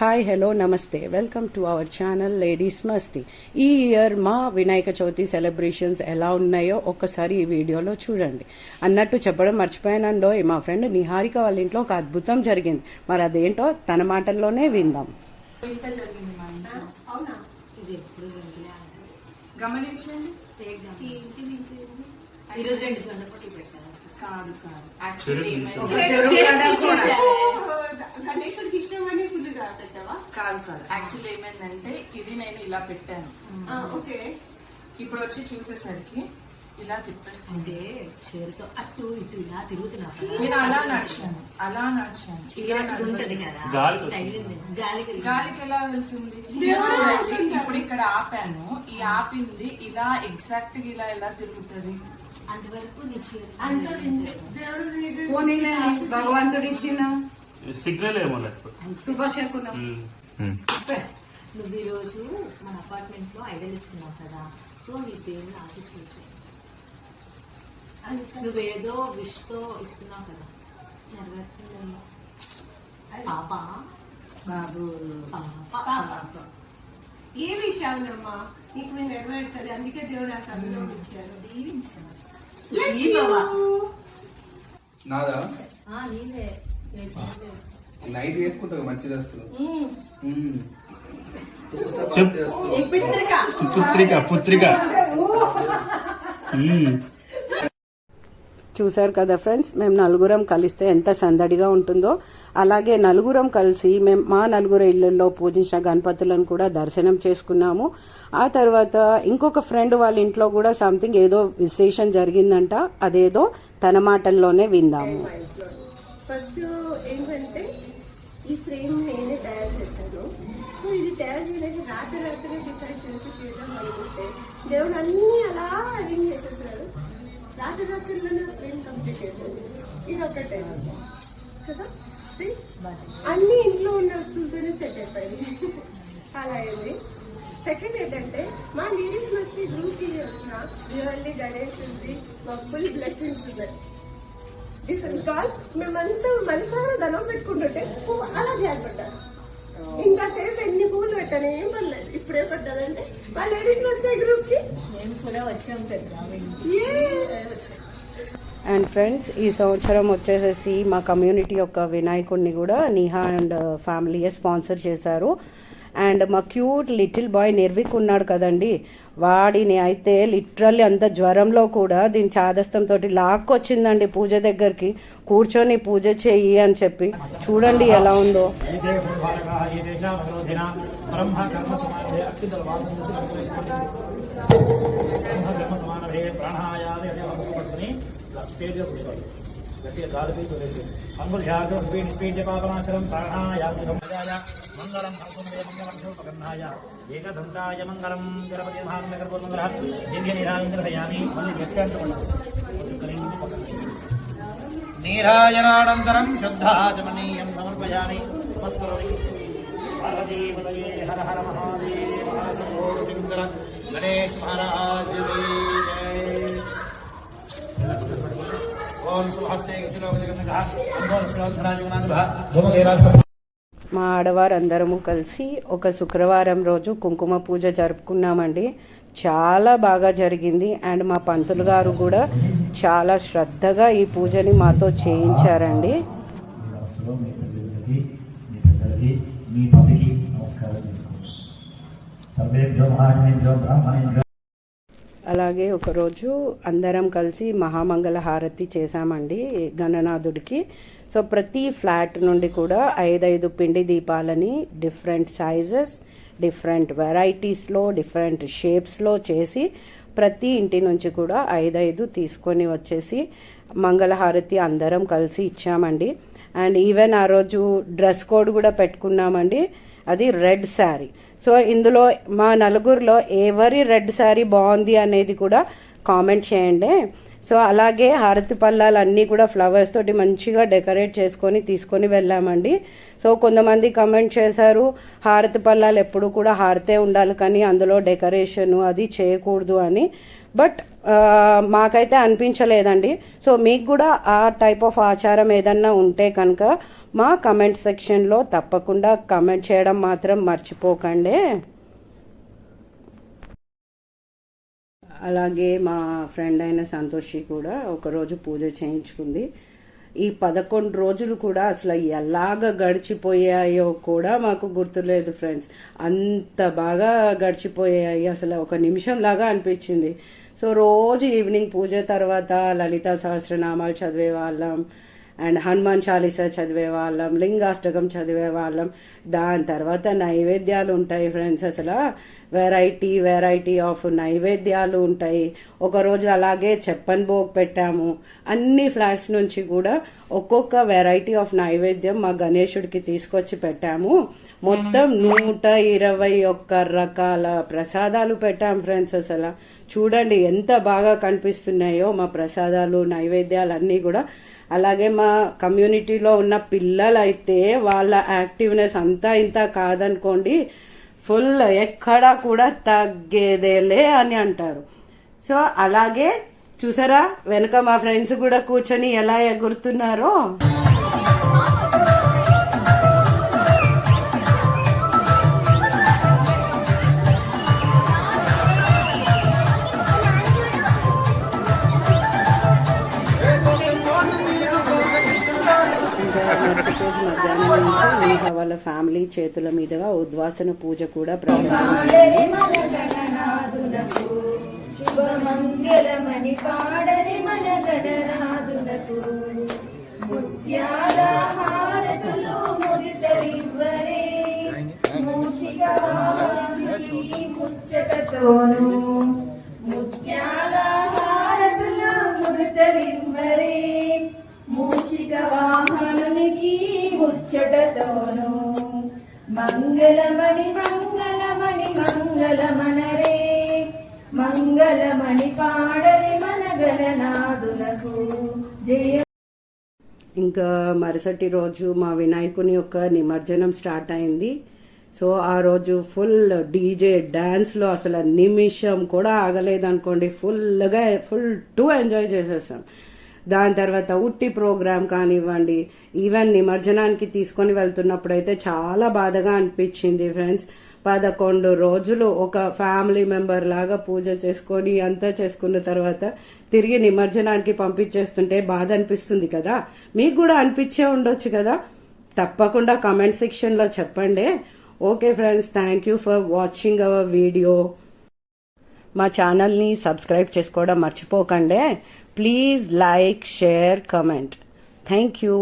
Hi hello నమస్తే welcome to our channel ladies Masti ఈ year మా వినాయక చవితి సెలబ్రేషన్స్ ఎలా ఉన్నాయో ఒక్కసారి ఈ వీడియోలో చూడండి. అన్నట్టు చెప్పడం మర్చిపోయానండో మా ఫ్రెండ్ నిహారిక వాళ్ళ ఇంట్లో ఒక అద్భుతం జరిగింది. మరి అదేంటో తన మాటల్లోనే విందాం. గమనించండి. కాదు కాదు. ఇష్టమని ఫుల్గా పెట్టావా? కాదు కాదు. యాక్చువల్లీ ఏమైందంటే ఇది నేను ఇలా పెట్టాను. ఆ, ఓకే. ఇప్పుడు వచ్చి చూసేసరికి ఇలా తిప్పేస్తుంది. అంటే చీరతో అటు ఇటు ఇలా తిరుగుతున్నావు కదా. నేను అలా నడిచాను. అలా నడిచాను. చీర ఉంటది. కదా. గాలికి వచ్చింది. తగిలింది. గాలికి గాలికి ఎలా వెళ్తుంది? ఇప్పుడు ఇక్కడ ఆపాను. ఈ ఆపింది ఇలా ఎగ్జాక్ట్గా ఇలా ఎలా తిరుగుతుంది? అంతవరకు నీ చీర భగవంతుడు ఇచ్చిన సిగ్నల్ ఏమో నువ్వు ఈ రోజు మన అపార్ట్మెంట్లో ఐడల్ ఇస్తున్నావు కదా సో నీ దేవుని ఆశించవచ్చు నువ్వేదో విష్తో ఇస్తున్నావు కదా. నెరవేరుతుందని పాప? బాబు. పాప? పాప. ఏ విషయాలమ్మా నీకు మీరు నెరవేరుతుంది అందుకే దేవుడు ఆ సమయంలో ఇచ్చారు. you. నాదా? ఆ, నీదే. నేను. నైట్ వేసుకుంటా ఈ పిత్రిక? పుత్రిక. చూశారు కదా ఫ్రెండ్స్ మేము నలుగురం కలిస్తే ఎంత సందడిగా ఉంటుందో. అలాగే నలుగురం కలిసి మేము మా నలుగురు ఇళ్ళలో పూజించిన గణపతులను కూడా దర్శనం చేసుకున్నాము. ఆ తర్వాత ఇంకొక ఫ్రెండ్ వాళ్ళ ఇంట్లో కూడా సంథింగ్ ఏదో విశేషం జరిగిందంట అదేదో తన మాటల్లోనే విందాము. ఫస్ట్ ఏంటంటే ఈ ఫ్రేమ్ నేనే తయారు చేశాను. సో ఇది తయారు చేయడానికి రాత్రి రాత్రి డిసైడ్ చేసి చేద్దాం అనుకుంటే దేవుడు అన్ని అలా అరేంజ్ చేసేసారు రాత్రి రాత్రిలోనే ఫ్రేమ్ కంప్లీట్ అయిపోయింది. ఇది ఒకటే కదా? అన్ని ఇంట్లో ఉన్న వస్తువులతోనే సెట్ అయిపోయింది. అలా అయింది. సెకండ్ ఏంటంటే మా లేడీస్ మస్తి గ్రూప్ ఇది వచ్చిన రియల్లీ గణేష్ ఉంది మా ఫుల్ బ్లెస్సింగ్స్ ఉన్నాయి. బికాస్ మేమంతా మనసారా ధనం పెట్టుకుంటుంటే పువ్వు అలా ధ్యానపడ్డారు ఇంకా సేపు ఎన్ని పువ్వులు పెట్టాను ఏం పర్లేదు. ఇప్పుడే పడ్డదంటే మా లేడీస్ వస్తే గ్రూప్కి. మేము కూడా వచ్చాం అండ్ ఫ్రెండ్స్ ఈ సంవత్సరం వచ్చేసేసి మా కమ్యూనిటీ యొక్క వినాయకుడిని కూడా నిహా అండ్ ఫ్యామిలీయే స్పాన్సర్ చేశారు. అండ్ మా క్యూట్ లిటిల్ బాయ్ నిర్విక్ ఉన్నాడు కదండి. వాడిని అయితే లిటరల్లీ అంత జ్వరంలో కూడా దీని చాదస్తంతో లాక్కొచ్చిందండి పూజ దగ్గరికి. కూర్చొని పూజ చెయ్యి అని చెప్పి. చూడండి ఎలా ఉందో. గట్టిగా స్పీడ్ స్పీడ్ ప్రాణాయాసం మంగళం మనసుమయ మంగళమర్షోపకర్ణాయ ఏకదంతాయ మంగళం గణపతి మహానందగర్భోన్మంగళం దివ్య నిరాయంద్రయామి మళ్ళీ వ్యక్తి అంటున్నాను నీరాయణానంతరం శుద్ధాచమనీయం సమర్పయామి నమస్కరోమి పార్వతీపదయే హర ఓం సుభాస్తే శ్లోకజగన్నగ అంబోధ శ్లోకరాజగుణానుభ మా ఆడవారందరము కలిసి ఒక శుక్రవారం రోజు కుంకుమ పూజ జరుపుకున్నామండి. చాలా బాగా జరిగింది. అండ్ మా పంతులు గారు కూడా చాలా శ్రద్ధగా ఈ పూజని మాతో చేయించారండి. నమస్కారం అలాగే ఒకరోజు అందరం కలిసి మహామంగళ హారతి చేశామండి గణనాథుడికి. సో ప్రతి ఫ్లాట్ నుండి కూడా ఐదైదు పిండి దీపాలని డిఫరెంట్ సైజెస్ డిఫరెంట్ వెరైటీస్లో డిఫరెంట్ షేప్స్లో చేసి ప్రతి ఇంటి నుంచి కూడా ఐదైదు తీసుకొని వచ్చేసి మంగళహారతి అందరం కలిసి ఇచ్చామండి. అండ్ ఈవెన్ ఆ రోజు డ్రెస్ కోడ్ కూడా పెట్టుకున్నామండి. అది రెడ్ శారీ. సో ఇందులో మా నలుగురిలో ఎవరి రెడ్ శారీ బాగుంది అనేది కూడా కామెంట్ చేయండి. సో అలాగే హారతి పల్లాలు అన్నీ కూడా ఫ్లవర్స్ తోటి మంచిగా డెకరేట్ చేసుకొని తీసుకొని వెళ్ళామండి. సో కొంతమంది కమెంట్ చేశారు హారతి పల్లాలు ఎప్పుడు కూడా హారతే ఉండాలి కానీ అందులో డెకరేషన్ అది చేయకూడదు అని. బట్ మాకైతే అనిపించలేదండి. సో మీకు కూడా ఆ టైప్ ఆఫ్ ఆచారం ఏదన్నా ఉంటే కనుక మా కమెంట్ సెక్షన్లో తప్పకుండా కమెంట్ చేయడం మాత్రం మర్చిపోకండి. అలాగే మా ఫ్రెండ్ అయిన సంతోషి కూడా ఒకరోజు పూజ చేయించుకుంది. ఈ పదకొండు రోజులు కూడా అసలు ఎలాగ గడిచిపోయాయో కూడా మాకు గుర్తులేదు ఫ్రెండ్స్. అంత బాగా గడిచిపోయాయి. అసలు ఒక నిమిషం లాగా అనిపించింది. సో రోజు ఈవినింగ్ పూజ తర్వాత లలిత సహస్రనామాలు చదివే వాళ్ళం. అండ్ హనుమాన్ చాలీసా చదివే వాళ్ళం లింగాష్టకం చదివే వాళ్ళం. దాని తర్వాత నైవేద్యాలు ఉంటాయి ఫ్రెండ్స్ అసలు. వెరైటీ వెరైటీ ఆఫ్ నైవేద్యాలు ఉంటాయి. ఒకరోజు అలాగే చెప్పన్ భోగ్ పెట్టాము. అన్ని ఫ్లాట్స్ నుంచి కూడా ఒక్కొక్క వెరైటీ ఆఫ్ నైవేద్యం మా గణేశుడికి తీసుకొచ్చి పెట్టాము. మొత్తం నూట ఇరవై ఒక్క రకాల ప్రసాదాలు పెట్టాం ఫ్రెండ్స్ అసలు. చూడండి ఎంత బాగా కనిపిస్తున్నాయో మా ప్రసాదాలు నైవేద్యాలు అన్నీ కూడా. అలాగే మా కమ్యూనిటీలో ఉన్న పిల్లలైతే వాళ్ళ యాక్టివ్నెస్ అంతా ఇంత కాదనుకోండి ఫుల్ ఎక్కడా కూడా తగ్గేదేలే అని అంటారు. సో అలాగే చూసారా వెనక మా ఫ్రెండ్స్ కూడా కూర్చొని ఎలా ఎగురుతున్నారో? మధ్యాహ్నం వాళ్ళ ఫ్యామిలీ చేతుల మీదుగా ఉద్వాసన పూజ కూడా ప్రారంభమైంది ముత్యాల హారతులు ముచ్చటతోను ముత్యాల హారతులు మూషిక వాహన ముచ్చటతోను మంగళమణి మంగళమణి మంగళమనరే. మంగళమణి పాడరి మనగలనాదునకు జయ ఇంకా మరుసటి రోజు మా వినాయకుని యొక్క నిమజ్జనం స్టార్ట్ అయింది. సో ఆ రోజు ఫుల్ డీజే డ్యాన్స్లో అసలు నిమిషం కూడా ఆగలేదనుకోండి. ఫుల్గా ఫుల్ టూ ఎంజాయ్ చేసేసాం. దాని తర్వాత ఉట్టి ప్రోగ్రామ్ కానివ్వండి ఈవెన్ నిమజ్జనానికి తీసుకొని వెళ్తున్నప్పుడు అయితే చాలా బాధగా అనిపించింది ఫ్రెండ్స్. పదకొండు రోజులు ఒక ఫ్యామిలీ మెంబర్ లాగా పూజ చేసుకొని అంతా చేసుకున్న తర్వాత తిరిగి నిమజ్జనానికి పంపించేస్తుంటే బాధ అనిపిస్తుంది కదా. మీకు కూడా అనిపించే ఉండొచ్చు కదా. తప్పకుండా కమెంట్ సెక్షన్లో చెప్పండి. Okay friends thank you for watching our video మా ఛానల్ని సబ్స్క్రైబ్ చేసుకోవడం మర్చిపోకండి. Please like share comment. Thank you.